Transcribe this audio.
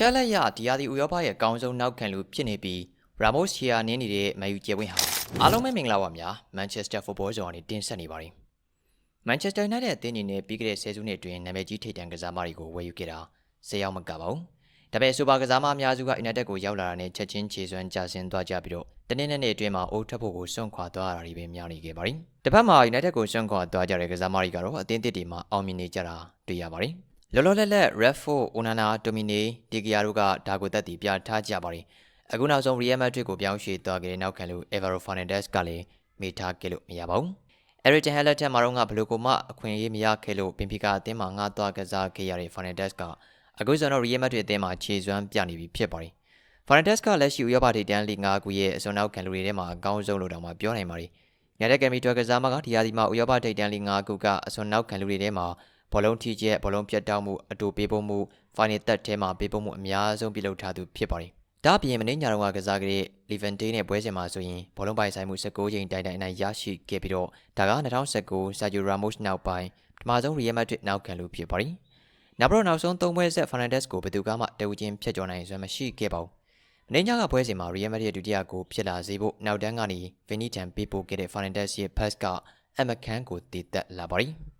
ချက်လက်ရဒီယာဒီဥရောပရဲ့အကောင်းဆုံးနောက်ခံလူဖြစ်နေပြီးရာမို့စ်ချီယာနင်းနေတဲ့မန်ယူကျဲဝင်းဟာအားလုံးပဲမင်္ဂလာပါများမန်ချက်စတာဖုတ်ဘောဇော်ကနေတင်ဆက်နေပါတယ်မန်ချက်စတာယူနိုက်တက်အသင်းအနေနဲ့ပြီးခဲ့တဲ့ဆယ်စုနှစ်အတွင်းနာမည်ကြီးထိပ်တန်းကစားမတွေကိုဝယ်ယူခဲ့တာ၁၀ယောက်မကပါဘူးဒါပေမဲ့စူပါကစားမအများစုက United ကိုရောက်လာတာနဲ့ချက်ချင်းခြေစွမ်းကျဆင်းသွားကြပြီးတော့တနေ့နဲ့နေ့အတွင်းမှာအိုးထပ်ဖို့ကိုစွန့်ခွာသွားတာတွေပဲများနေခဲ့ပါတယ်တစ်ဖက်မှာ United ကိုစွန့်ခွာသွားကြတဲ့ကစားမတွေကတော့အသင်းတစ်တွေမှာအောင်မြင်နေကြတာတွေ့ရပါတယ် လောလောလတ်လတ် Redford, Onana, Domine, Digia တို့ကဒါကိုတက်တည်ပြထားကြပါတယ်အခုနောက်ဆုံး Real Madrid ကိုပြောင်းရွှေ့သွားခဲ့တဲ့နောက်ခံလူ Alvaro Fernandez ကလည်းမေ့ထားခဲ့လို့မရပါဘူး Eric Haller တက်မှာတော့ကဘလိုကိုမှအခွင့်အရေးမရခဲ့လို့ပင်ဖီကာအသင်းမှာငှားသွားကစားခဲ့ရတဲ့ Fernandez ကအခုဆိုတော့ Real Madrid အသင်းမှာခြေစွမ်းပြနေပြီဖြစ်ပါတယ် Fernandez ကလက်ရှိဥရောပထိပ်တန်းလိ5ခုရဲ့အစွမ်းနောက်ခံလူတွေထဲမှာအကောင်းဆုံးလို့တောင်မှပြောနိုင်ပါတယ်။ညတဲ့ကယ်မီတွက်ကစားမကဒီယာဒီမှာဥရောပထိပ်တန်းလိ5ခုကအစွမ်းနောက်ခံလူတွေထဲမှာ ဘောလုံးထိကျက်ဘောလုံးပြတ်တောက်မှုအတူပေးဖို့မှုဖိုင်နယ်တက်ထဲမှာပေးဖို့မှုအများဆုံးပြုလုပ်ထားသူဖြစ်ပါတယ်။ဒါ့အပြင်မနေ့ညတော့ကကစားခဲ့တဲ့ Levante နဲ့ပွဲစဉ်မှာဆိုရင်ဘောလုံးပိုင်ဆိုင်မှု19ချိန်တိုင်တိုင်အနိုင်ရရှိခဲ့ပြီးတော့ဒါက2019 Sergio Ramos နောက်ပိုင်းပထမဆုံး Real Madrid နောက်ခံလူဖြစ်ပါတယ်။နောက်တော့နောက်ဆုံး၃ပွဲဆက် Fernandez ကိုဘယ်သူကမှတဝူချင်းဖျက်ကျော်နိုင်စွမ်းမရှိခဲ့ပါဘူး။မင်းညကပွဲစဉ်မှာ Real Madrid ဒုတိယကိုဖြစ်လာစေဖို့နောက်တန်းကနေ Vinny Tan ပေးပို့ခဲ့တဲ့ Fernandez ရဲ့ pass ကအမခန်းကိုတည်တက်လာပါတယ်။